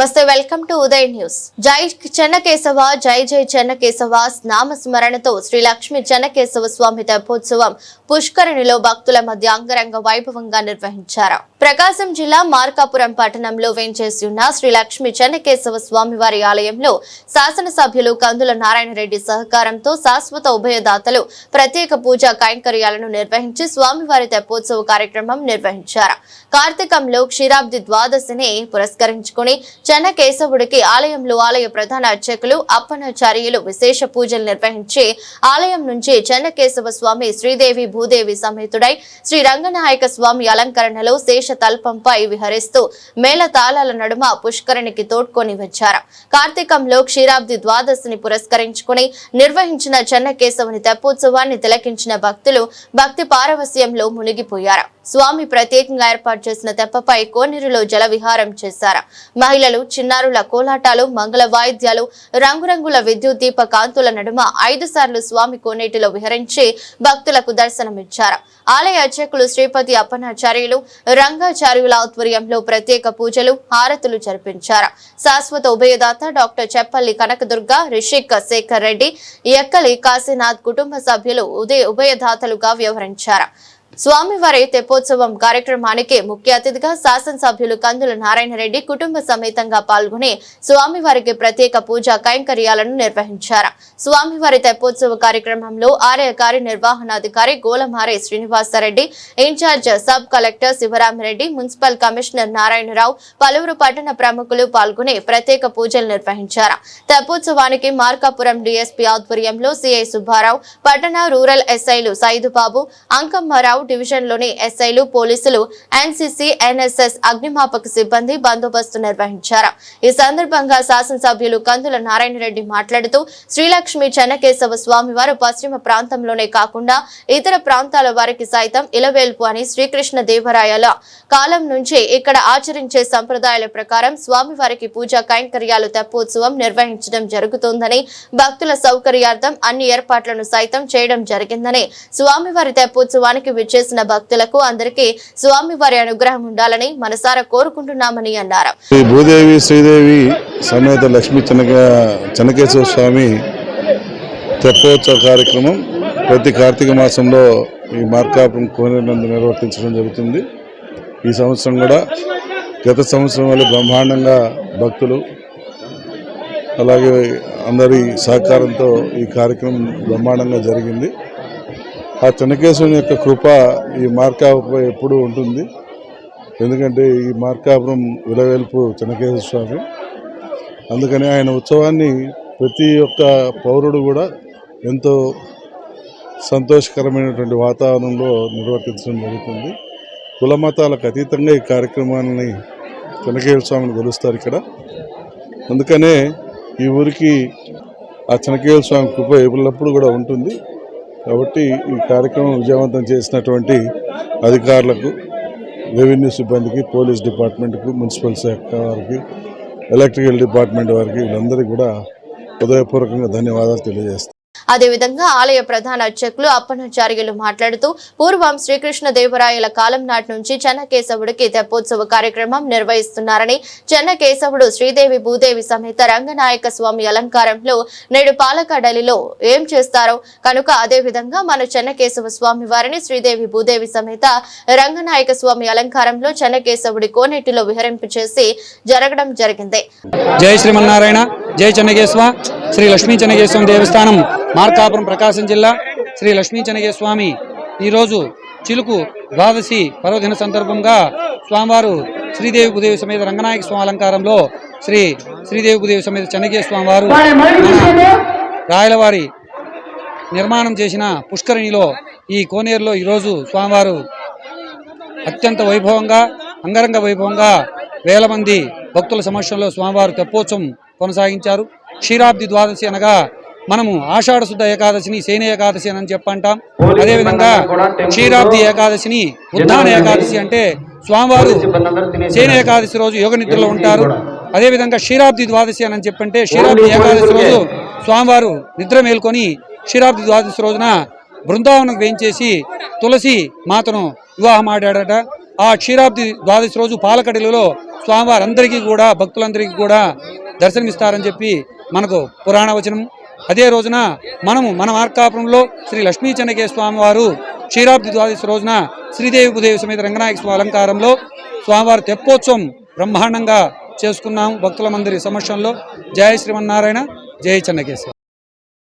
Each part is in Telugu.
నమస్తే వెల్కమ్ టు ఉదయ్ న్యూస్. జై చెన్నకేశవ జై జై చెన్నకేశవ నామస్మరణతో శ్రీ లక్ష్మి చెన్నకేశవ స్వామి తెప్పోత్సవం పుష్కరిణిలో భక్తుల మధ్య అంగరంగ వైభవంగా నిర్వహించారు. ప్రకాశం జిల్లా మార్కాపురం పట్టణంలో వేంచేసి ఉన్న శ్రీ లక్ష్మి చెన్నకేశవ స్వామివారి ఆలయంలో శాసనసభ్యులు కందుల నారాయణ రెడ్డి సహకారంతో శాశ్వత ఉభయదాతలు ప్రత్యేక పూజా కైంకర్యాలను నిర్వహించి స్వామివారి తెప్పోత్సవ కార్యక్రమం నిర్వహించారు. కార్తీకంలో క్షీరాబ్ది ద్వాదశిని పురస్కరించుకుని చెన్నకేశవుడికి ఆలయంలో ఆలయ ప్రధాన అర్చకులు అప్పనాచార్యులు విశేష పూజలు నిర్వహించి ఆలయం నుంచి చెన్నకేశవ స్వామి శ్రీదేవి భూదేవి సమేతుడై శ్రీ రంగనాయక స్వామి అలంకరణలో శేష తల్పంపై విహరిస్తూ మేళ తాళాల నడుమ పుష్కరిణికి తోడ్కొని వచ్చారు. కార్తీకంలో క్షీరాబ్ది ద్వాదశిని పురస్కరించుకుని నిర్వహించిన చెన్నకేశవుని తెప్పోత్సవాన్ని తిలకించిన భక్తులు భక్తి పారవస్యంలో మునిగిపోయారు. స్వామి ప్రత్యేకంగా ఏర్పాటు చేసిన తెప్పపై కోనేరులో జల విహారం చేశారు. మహిళలు చిన్నారుల కోలాటాలు మంగళ వాయిద్యాలు రంగురంగుల విద్యుత్ దీప కాంతుల నడుమ ఐదు సార్లు స్వామి కోనేటిలో విహరించి భక్తులకు దర్శనమిచ్చారు. ఆలయ అర్చకులు శ్రీపతి అప్పనాచార్యులు రంగాచార్యుల ఆధ్వర్యంలో ప్రత్యేక పూజలు హారతులు జరిపించారు. శాశ్వత ఉభయదాత డాక్టర్ చెప్పల్లి కనకదుర్గ రిషిక్ శేఖర్ రెడ్డి ఎక్కలి కాశీనాథ్ కుటుంబ సభ్యులు ఉదయ ఉభయదాతలుగా వ్యవహరించారు. స్వామివారి తెప్పోత్సవం కార్యక్రమానికి ముఖ్య అతిథిగా శాసనసభ్యులు కందుల నారాయణ రెడ్డి కుటుంబ సమేతంగా పాల్గొని స్వామివారికి ప్రత్యేక పూజా కైంకర్యాలను నిర్వహించారు. స్వామివారి తెప్పోత్సవ కార్యక్రమంలో ఆలయ కార్యనిర్వహణాధికారి Golamare Srinivasareddy incharge sub collector Sivaramareddy municipal commissioner Narayanarao పలువురు పట్టణ ప్రముఖులు పాల్గొని ప్రత్యేక పూజలు నిర్వహించారు. తెప్పోత్సవానికి మార్కాపురం డిఎస్పీ ఆధ్వర్యంలో సిఐ సుబ్బారావు పట్టణ రూరల్ ఎస్ఐలు సైదుబాబు అంకమ్మారావు డివిజన్లోని ఎస్ఐలు పోలీసులు ఎన్సీసీ ఎన్ఎస్ఎస్ అగ్నిమాపక సిబ్బంది బందోబస్తు నిర్వహించారు. ఈ సందర్భంగా శాసనసభ్యులు కందుల నారాయణ రెడ్డి మాట్లాడుతూ శ్రీలక్ష్మి చెన్నకేశవ స్వామివారు పశ్చిమ ప్రాంతంలోనే కాకుండా ఇతర ప్రాంతాల వారికి సైతం ఇలవేల్పు అని శ్రీకృష్ణ దేవరాయల కాలం నుంచి ఇక్కడ ఆచరించే సంప్రదాయాల ప్రకారం స్వామివారికి పూజా కైంకర్యాలు తెప్పోత్సవం నిర్వహించడం జరుగుతోందని భక్తుల సౌకర్యార్థం అన్ని ఏర్పాట్లను సైతం చేయడం జరిగిందని స్వామివారి తెప్పోత్సవానికి విచ్చేసిన భక్తులకు అందరికీ స్వామివారి అనుగ్రహం ఉండాలని మనసారా కోరుకుంటున్నామని అన్నారు. శ్రీ భూదేవి శ్రీదేవి సమేత లక్ష్మీ చెనక చెనకేశ్వర స్వామి తెప్పోత్సవ కార్యక్రమం ప్రతి కార్తీక మాసంలో ఈ మార్కాపురం కోనేరునందు నిర్వర్తించడం జరుగుతుంది. ఈ సంవత్సరం కూడా గత సంవత్సరం వల్ల బ్రహ్మాండంగా భక్తులు అలాగే అందరి సహకారంతో ఈ కార్యక్రమం బ్రహ్మాండంగా జరిగింది. ఆ చెనకేశ్వరుని యొక్క కృప ఈ మార్కాపుపై ఎప్పుడూ ఉంటుంది. ఎందుకంటే ఈ మార్కాపురం విలవేల్పు చెనకేశ్వర స్వామి. అందుకని ఆయన ఉత్సవాన్ని ప్రతి ఒక్క పౌరుడు కూడా ఎంతో సంతోషకరమైనటువంటి వాతావరణంలో నిర్వర్తించడం జరుగుతుంది. కుల మతాలకు అతీతంగా ఈ కార్యక్రమాన్ని చెనకేశ్వర స్వామిని కొలుస్తారు ఇక్కడ. అందుకనే ఈ ఊరికి ఆ చెనకేశ్వర స్వామి కృప ఎప్పుడప్పుడు కూడా ఉంటుంది. కాబట్టి ఈ కార్యక్రమం విజయవంతం చేసినటువంటి అధికారులకు రెవెన్యూ సిబ్బందికి పోలీస్ డిపార్ట్మెంట్కు మున్సిపల్ శాఖ వారికి ఎలక్ట్రికల్ డిపార్ట్మెంట్ వారికి వీళ్ళందరికీ కూడా హృదయపూర్వకంగా ధన్యవాదాలు తెలియజేస్తాను అదేవిధంగా ఆలయ ప్రధాన అర్చకులు అప్పనాచార్యులు మాట్లాడుతూ పూర్వం శ్రీకృష్ణ దేవరాయల కాలం నాటి నుంచి చెన్నకేశవుడికి తెప్పోత్సవ కార్యక్రమం నిర్వహిస్తున్నారని చెన్నకేశవుడు శ్రీదేవి భూదేవి సమేత రంగనాయక స్వామి అలంకారంలో నేడు పాలకడలిలో ఏం చేస్తారో కనుక అదే విధంగా మన చెన్నకేశవ స్వామి వారిని శ్రీదేవి భూదేవి సమేత రంగనాయక స్వామి అలంకారంలో చెన్నకేశవుడి కోనేటిలో విహరింపు చేసి జరగడం జరిగింది. జై శ్రీమన్నారాయణ. జై చెన్నగేశ్వ శ్రీ లక్ష్మీ చెన్నకేశ్వరం దేవస్థానం మార్కాపురం ప్రకాశం జిల్లా శ్రీ లక్ష్మీ చెన్నగేశ్వామి స్వామి ఈరోజు చిలుకు ద్వాదశి పర్వదిన సందర్భంగా స్వామివారు శ్రీదేవి భూదేవి సమేత రంగనాయక స్వామి అలంకారంలో శ్రీ శ్రీదేవి భూదేవి సమేత చెన్నకేశ్వర స్వామివారు రాయలవారి నిర్మాణం చేసిన పుష్కరిణిలో ఈ కోనేరులో ఈరోజు స్వామివారు అత్యంత వైభవంగా అంగరంగ వైభవంగా వేల మంది భక్తుల సమక్షంలో స్వామివారు తెప్పోత్సవం కొనసాగించారు. క్షీరాబ్ది ద్వాదశి అనగా మనము ఆషాఢ శుద్ధ ఏకాదశిని శయన ఏకాదశి అని చెప్పంటాం అదేవిధంగా క్షీరాబ్ది ఏకాదశిని ఉద్దాన ఏకాదశి అంటే స్వామివారు శయన ఏకాదశి రోజు యోగ నిద్రలో ఉంటారు. అదేవిధంగా క్షీరాబ్ది ద్వాదశి అని చెప్పంటే క్షీరాబ్ది ఏకాదశి రోజు స్వామివారు నిద్ర మేల్కొని క్షీరాబ్ది ద్వాదశి రోజున బృందావనం వేయించేసి తులసి మాతను వివాహం ఆడాడట ఆ క్షీరాబ్ది ద్వాదశి రోజు పాలకడలిలో స్వామివారందరికీ కూడా భక్తులందరికీ కూడా దర్శనమిస్తారని చెప్పి మనకు పురాణ వచనం. అదే రోజున మనము మన మార్కాపురంలో శ్రీ లక్ష్మీ చెన్నకే స్వామివారు క్షీరాబ్ది ద్వాదశి రోజున శ్రీదేవి భూదేవి సమేత రంగనాయక స్వామి అలంకారంలో స్వామివారి తెప్పోత్సవం బ్రహ్మాండంగా చేసుకున్నాము భక్తులమందరి సమక్షంలో. జయ శ్రీమన్నారాయణ జయ చెన్నకేశ్వర.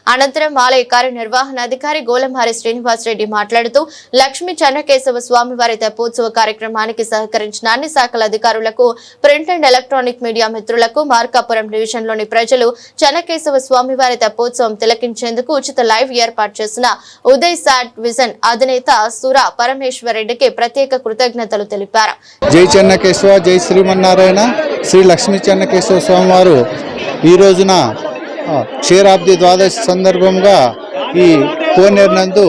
అనంతరం ఆలయ కార్యనిర్వహణాధికారి గోలంహారి శ్రీనివాసరెడ్డి మాట్లాడుతూ లక్ష్మీ చెన్నకేశవ స్వామివారి తెప్పోత్సవ కార్యక్రమానికి సహకరించిన అన్ని శాఖల అధికారులకు ప్రింట్ అండ్ ఎలక్ట్రానిక్ మీడియా మిత్రులకు మార్కాపురం డివిజన్లోని ప్రజలు చెన్నకేశవ స్వామివారి తెప్పోత్సవం తిలకించేందుకు ఉచిత లైవ్ ఏర్పాటు చేసిన ఉదయ్ సాట్ విజన్ అధినేత సుర పరమేశ్వర్ రెడ్డికి ప్రత్యేక కృతజ్ఞతలు తెలిపారు. జై చెన్నకేశవ జై శ్రీమన్నారాయణ శ్రీ లక్ష్మీ చెన్నకేశవ స్వామివారు ఈ రోజున క్షీరాబ్ది ద్వాదశి సందర్భంగా ఈ కోనేరు నందు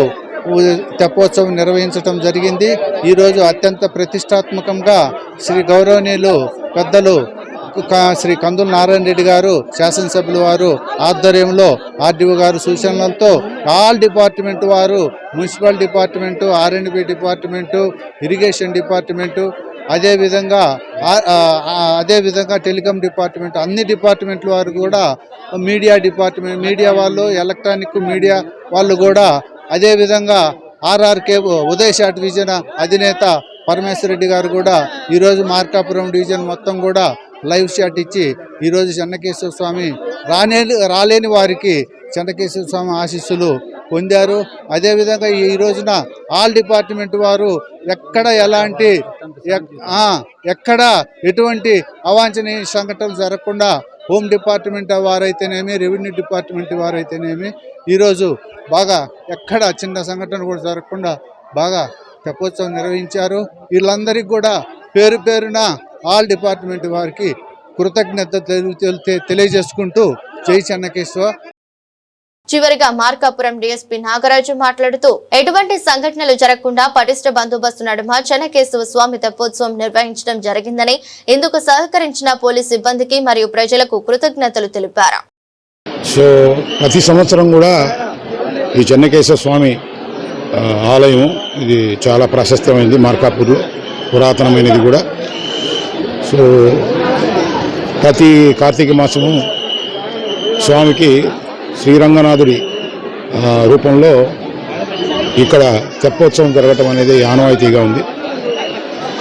తెప్పోత్సవం నిర్వహించడం జరిగింది. ఈరోజు అత్యంత ప్రతిష్టాత్మకంగా శ్రీ గౌరవనీయులు పెద్దలు క- శ్రీ కందుల నారాయణ రెడ్డి గారు శాసనసభ్యులు వారు ఆధ్వర్యంలో ఆర్డీఓ గారు సూచనలతో ఆల్ డిపార్ట్మెంట్ వారు municipal department R and B department irrigation department అదేవిధంగా అదేవిధంగా టెలికాం డిపార్ట్మెంట్ అన్ని డిపార్ట్మెంట్ల వారు కూడా మీడియా డిపార్ట్మెంట్ మీడియా వాళ్ళు ఎలక్ట్రానిక్ మీడియా వాళ్ళు కూడా అదేవిధంగా ఆర్ఆర్కే ఉదయ్ షాట్ డివిజన్ అధినేత పరమేశ్వర రెడ్డి గారు కూడా ఈరోజు మార్కాపురం డివిజన్ మొత్తం కూడా లైవ్ షాట్ ఇచ్చి ఈరోజు చెన్నకేశ్వర స్వామి రానే రాలేని వారికి చెన్నకేశ్వర స్వామి ఆశీస్సులు పొందారు. అదేవిధంగా ఈ రోజున ఆల్ డిపార్ట్మెంట్ వారు ఎక్కడ ఎలాంటి ఎక్కడ ఎటువంటి అవాంఛనీయ సంఘటనలు జరగకుండా హోమ్ డిపార్ట్మెంట్ వారైతేనేమి రెవెన్యూ డిపార్ట్మెంట్ వారైతేనేమి ఈరోజు బాగా ఎక్కడ చిన్న సంఘటన కూడా జరగకుండా బాగా తెప్పోత్సవం నిర్వహించారు. వీళ్ళందరికీ కూడా పేరు పేరున ఆల్ డిపార్ట్మెంట్ వారికి కృతజ్ఞత తెలియజేసుకుంటూ జై చెన్నకేశ్వర. చివరిగా మార్కాపురం డీఎస్పీ నాగరాజు మాట్లాడుతూ ఎటువంటి సంఘటనలు జరగకుండా పటిష్ట బందోబస్తు నడుమ చెన్నకేశవ స్వామి తెప్పోత్సవం నిర్వహించడం జరిగిందని ఇందుకు సహకరించిన పోలీస్ సిబ్బందికి మరియు ప్రజలకు కృతజ్ఞతలు తెలిపారు. సో ప్రతి సంవత్సరం కూడా ఈ చెన్నకేశవ స్వామి ఆలయం ఇది చాలా ప్రశస్తమైనది మార్కాపూర్లో పురాతనమైనది కూడా. సో ప్రతి కార్తీక మాసము స్వామికి శ్రీరంగనాథుడి రూపంలో ఇక్కడ తెప్పోత్సవం జరగటం అనేది ఆనవాయితీగా ఉంది.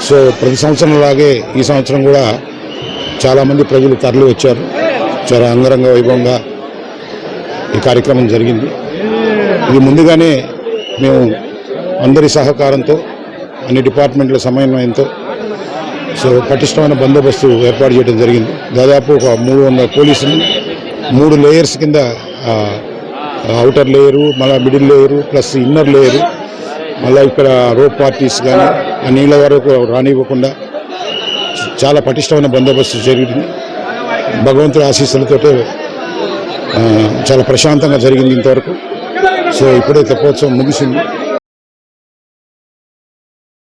సో ప్రతి సంవత్సరం లాగే ఈ సంవత్సరం కూడా చాలామంది ప్రజలు తరలి వచ్చారు. చాలా అంగరంగ వైభవంగా ఈ కార్యక్రమం జరిగింది. ఇది ముందుగానే మేము అందరి సహకారంతో అన్ని డిపార్ట్మెంట్ల సమన్వయంతో సో పటిష్టమైన బందోబస్తు ఏర్పాటు చేయడం జరిగింది. దాదాపు ఒక మూడు వందల పోలీసులు మూడు లేయర్స్ కింద అవుటర్ లేయరు మళ్ళీ middle layer plus inner layer మళ్ళీ ఇక్కడ రోడ్ పార్టీస్ కానీ ఆ నీళ్ళ వరకు రానివ్వకుండా చాలా పటిష్టమైన బందోబస్తు జరిగింది. భగవంతుడి ఆశీస్సులతోటే చాలా ప్రశాంతంగా జరిగింది ఇంతవరకు. సో ఇప్పుడే తెప్పోత్సవం ముగిసింది.